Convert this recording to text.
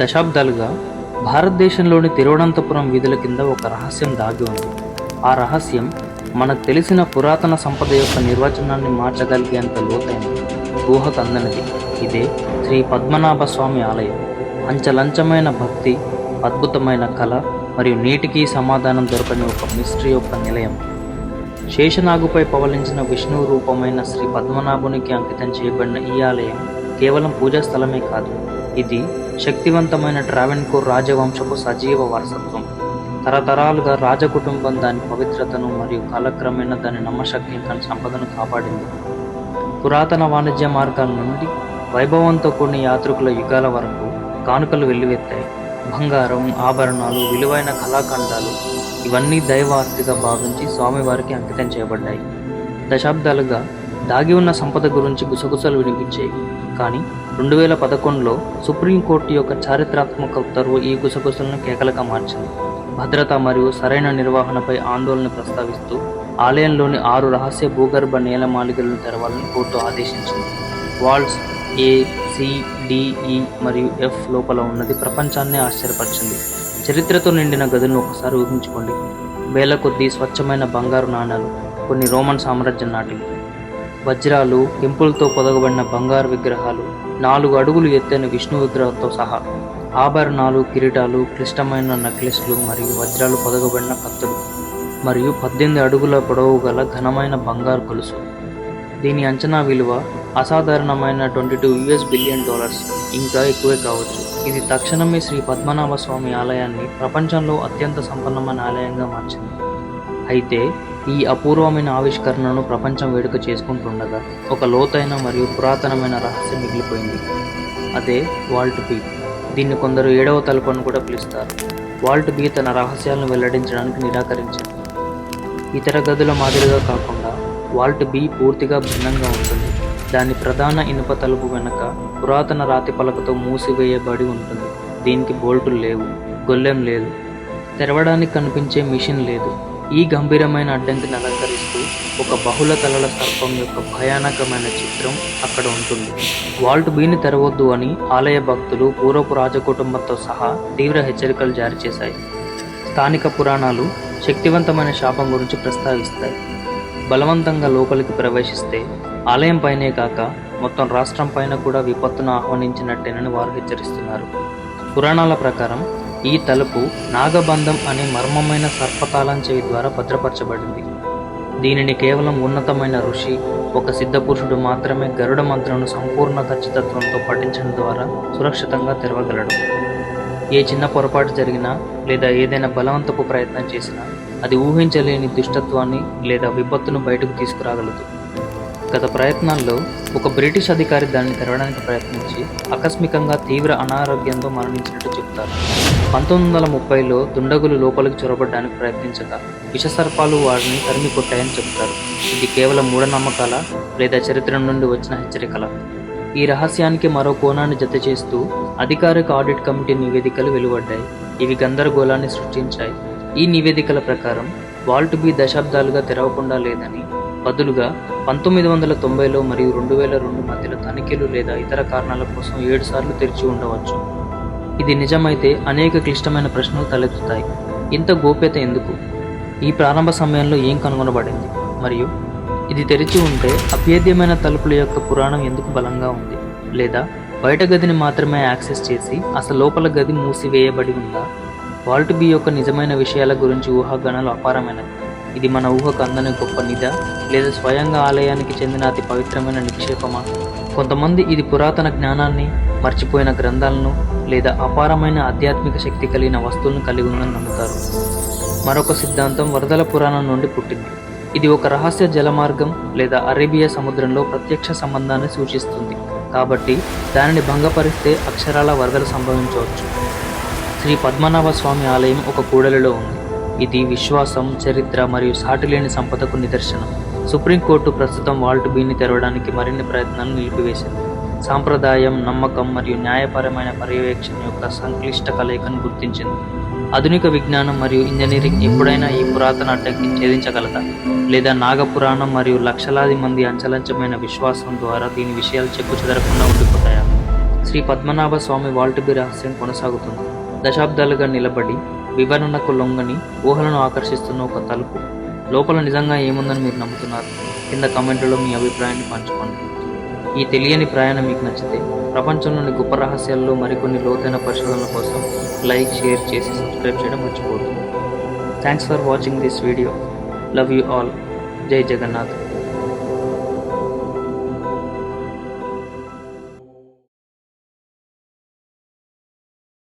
దశాబ్దాలుగా భారతదేశంలోని తిరువనంతపురం వీధుల కింద ఒక రహస్యం దాగి ఉంది. ఆ రహస్యం మనకు తెలిసిన పురాతన సంపద యొక్క నిర్వచనాన్ని మార్చగలిగేంత లోతైనది ఊహకు అందనిది. ఇదే శ్రీ పద్మనాభ స్వామి ఆలయం. అంచలంచమైన భక్తి అద్భుతమైన కళ మరియు నీటికి సమాధానం దొరకని ఒక మిస్టరీ యొక్క నిలయం. శేషనాగుపై పవలించిన విష్ణు రూపమైన శ్రీ పద్మనాభునికి అంకితం చేయబడిన ఈ ఆలయం కేవలం పూజా స్థలమే కాదు ఇది శక్తివంతమైన ట్రావెన్కోర్ రాజవంశపు సజీవ వారసత్వం. తరతరాలుగా రాజకుటుంబం దాని పవిత్రతను మరియు కాలక్రమేణా దాని నమ్మశక్తిని తన సంపదను కాపాడింది. పురాతన వాణిజ్య మార్గాల నుండి వైభవంతో కూడిన యాత్రికుల యుగాల వరకు కానుకలు వెల్లువెత్తాయి. బంగారం ఆభరణాలు విలువైన కళాఖండాలు ఇవన్నీ దైవాస్తిగా భావించి స్వామివారికి అంకితం చేయబడ్డాయి. దశాబ్దాలుగా దాగి ఉన్న సంపద గురించి గుసగుసలు వినిపించాయి కానీ రెండు వేల పదకొండులో సుప్రీంకోర్టు యొక్క చారిత్రాత్మక ఉత్తర్వు ఈ గుసగుసలను కేకలుగా మార్చింది. భద్రత మరియు సరైన నిర్వహణపై ఆందోళన ప్రస్తావిస్తూ ఆలయంలోని ఆరు రహస్య భూగర్భ నేల మాలికలను తెరవాలని కోర్టు ఆదేశించింది. Vaults A C D E మరియు ఎఫ్ లోపల ఉన్నది ప్రపంచాన్నే ఆశ్చర్యపరిచింది. చరిత్రతో నిండిన గదులను ఒకసారి ఊహించుకోండి. వేల కొద్దీ స్వచ్ఛమైన బంగారు నాణాలు కొన్ని రోమన్ సామ్రాజ్యం నాటివి వజ్రాలు ఇంపులతో పొదగబడిన బంగారు విగ్రహాలు నాలుగు అడుగులు ఎత్తైన విష్ణు విగ్రహంతో సహా ఆభరణాలు కిరీటాలు క్లిష్టమైన నెక్లెస్లు మరియు వజ్రాలు పొదగబడిన కత్తులు మరియు పద్దెనిమిది అడుగుల పొడవు గల ఘనమైన బంగారు గొలుసు దీని అంచనా విలువ అసాధారణమైన twenty two US billion dollars ఇంకా ఎక్కువే కావచ్చు. ఇది తక్షణమే శ్రీ పద్మనాభ స్వామి ఆలయాన్ని ప్రపంచంలో అత్యంత సంపన్నమైన ఆలయంగా మార్చింది. అయితే ఈ అపూర్వమైన ఆవిష్కరణను ప్రపంచం వేడుక చేసుకుంటుండగా ఒక లోతైన మరియు పురాతనమైన రహస్యం మిగిలిపోయింది. అదే వాల్ట్ బీ. దీన్ని కొందరు ఏడవ తలుపు అని కూడా పిలుస్తారు. వాల్ట్ బీ తన రహస్యాలను వెల్లడించడానికి నిరాకరించింది. ఇతర గదుల మాదిరిగా కాకుండా వాల్ట్ బి పూర్తిగా భిన్నంగా ఉంటుంది. దాని ప్రధాన ఇనుప తలుపు వెనుక పురాతన రాతి పలకతో మూసివేయబడి ఉంటుంది. దీనికి బోల్టులు లేవు గొల్లెం లేదు. తెరవడానికి కనిపించే మిషన్ లేదు. ఈ గంభీరమైన అడ్డంకిని అలంకరిస్తూ ఒక బహుళ తలల సర్పం యొక్క భయానకమైన చిత్రం అక్కడ ఉంటుంది. వాల్ట్ బీని తెరవద్దు అని ఆలయ భక్తులు పూర్వపు రాజకుటుంబంతో సహా తీవ్ర హెచ్చరికలు జారీ చేశాయి. స్థానిక పురాణాలు శక్తివంతమైన శాపం గురించి ప్రస్తావిస్తాయి. బలవంతంగా లోపలికి ప్రవేశిస్తే ఆలయం పైనే కాక మొత్తం రాష్ట్రం పైన కూడా విపత్తును ఆహ్వానించినట్టేనని వారు హెచ్చరిస్తున్నారు. పురాణాల ప్రకారం ఈ తలుపు నాగబంధం అనే మర్మమైన సర్పతాళం చేయి ద్వారా భద్రపరచబడింది. దీనిని కేవలం ఉన్నతమైన ఋషి ఒక సిద్ధపురుషుడు మాత్రమే గరుడ మంత్రను సంపూర్ణ ఖచ్చితత్వంతో పఠించడం ద్వారా సురక్షితంగా తెరవగలడు. ఏ చిన్న పొరపాటు జరిగినా లేదా ఏదైనా బలవంతపు ప్రయత్నం చేసినా అది ఊహించలేని దుష్టత్వాన్ని లేదా విపత్తును బయటకు తీసుకురాగలదు. గత ప్రయత్నాల్లో ఒక బ్రిటిష్ అధికారి దాన్ని తెరవడానికి ప్రయత్నించి ఆకస్మికంగా తీవ్ర అనారోగ్యంతో మరణించినట్టు చెప్తారు పంతొమ్మిది వందల ముప్పైలో దుండగులు లోపలికి చొరబడడానికి ప్రయత్నించగా విషసర్పాలు వారిని తరిమి కొట్టాయని చెబుతారు. ఇది కేవలం మూఢనమ్మకాల లేదా చరిత్ర నుండి వచ్చిన హెచ్చరికల. ఈ రహస్యానికి మరో కోణాన్ని జత చేస్తూ అధికారిక ఆడిట్ కమిటీ నివేదికలు వెలువడ్డాయి. ఇవి గందరగోళాన్ని సృష్టించాయి. ఈ నివేదికల ప్రకారం వాల్ట్ బి దశాబ్దాలుగా తెరవకుండా లేదని బదులుగా పంతొమ్మిది వందల తొంభైలో మరియు రెండు వేల రెండు మధ్యలో తనిఖీలు లేదా ఇతర కారణాల కోసం ఏడు సార్లు తెరిచి ఉండవచ్చు. ఇది నిజమైతే అనేక క్లిష్టమైన ప్రశ్నలు తలెత్తుతాయి. ఇంత గోప్యత ఎందుకు? ఈ ప్రారంభ సమయంలో ఏం కనుగొనబడింది? మరియు ఇది తెరిచి ఉంటే అభేద్యమైన తలుపుల యొక్క పురాణం ఎందుకు బలంగా ఉంది? లేదా బయట గదిని మాత్రమే యాక్సెస్ చేసి అసలు లోపల గది మూసివేయబడి ఉందా? వాల్ట్ బి యొక్క నిజమైన విషయాల గురించి ఊహాగానాలు అపారమైనవి. ఇది మన ఊహకు అందని గొప్ప నిధ లేదా స్వయంగా ఆలయానికి చెందిన అతి పవిత్రమైన నిక్షేపమా? కొంతమంది ఇది పురాతన జ్ఞానాన్ని మర్చిపోయిన గ్రంథాలను లేదా అపారమైన ఆధ్యాత్మిక శక్తి కలిగిన వస్తువులను కలిగి ఉందని నమ్ముతారు. మరొక సిద్ధాంతం వరదల పురాణం నుండి పుట్టింది. ఇది ఒక రహస్య జలమార్గం లేదా అరేబియా సముద్రంలో ప్రత్యక్ష సంబంధాన్ని సూచిస్తుంది. కాబట్టి దానిని భంగపరిస్తే అక్షరాల వరదలు సంభవించవచ్చు. శ్రీ పద్మనాభ స్వామి ఆలయం ఒక కూడలిలో ఉంది. ఇది విశ్వాసం చరిత్ర మరియు సాటిలేని సంపదకు నిదర్శనం. సుప్రీంకోర్టు ప్రస్తుతం వాల్ట్ బీని తెరవడానికి మరిన్ని ప్రయత్నాలను నిలిపివేసింది. సాంప్రదాయం నమ్మకం మరియు న్యాయపరమైన పర్యవేక్షణ యొక్క సంక్లిష్ట కలయికను గుర్తించింది. ఆధునిక విజ్ఞానం మరియు ఇంజనీరింగ్ ఎప్పుడైనా ఈ పురాతన అడ్డంకి ఛేదించగలదా? లేదా నాగపురాణం మరియు లక్షలాది మంది అంచలంచమైన విశ్వాసం ద్వారా దీని విషయాలు చెక్కు చెదరకుండా ఉండిపోతాయా? శ్రీ పద్మనాభ స్వామి వాల్టిబి రహస్యం కొనసాగుతుంది. దశాబ్దాలుగా నిలబడి వివరణకు లొంగని ఊహలను ఆకర్షిస్తున్న ఒక తలుపు. లోపల నిజంగా ఏముందని మీరు నమ్ముతున్నారు? కింద కమెంట్లలో మీ అభిప్రాయాన్ని పంచుకోండి. ఈ తెలియని ప్రయాణం మీకు నచ్చితే ప్రపంచంలోని గొప్ప రహస్యాల్లో మరికొన్ని లోతైన పరిశోధనల కోసం లైక్ షేర్ చేసి సబ్స్క్రైబ్ చేయడం మర్చిపోతుంది thanks for watching this video love you all Jai Jagannath.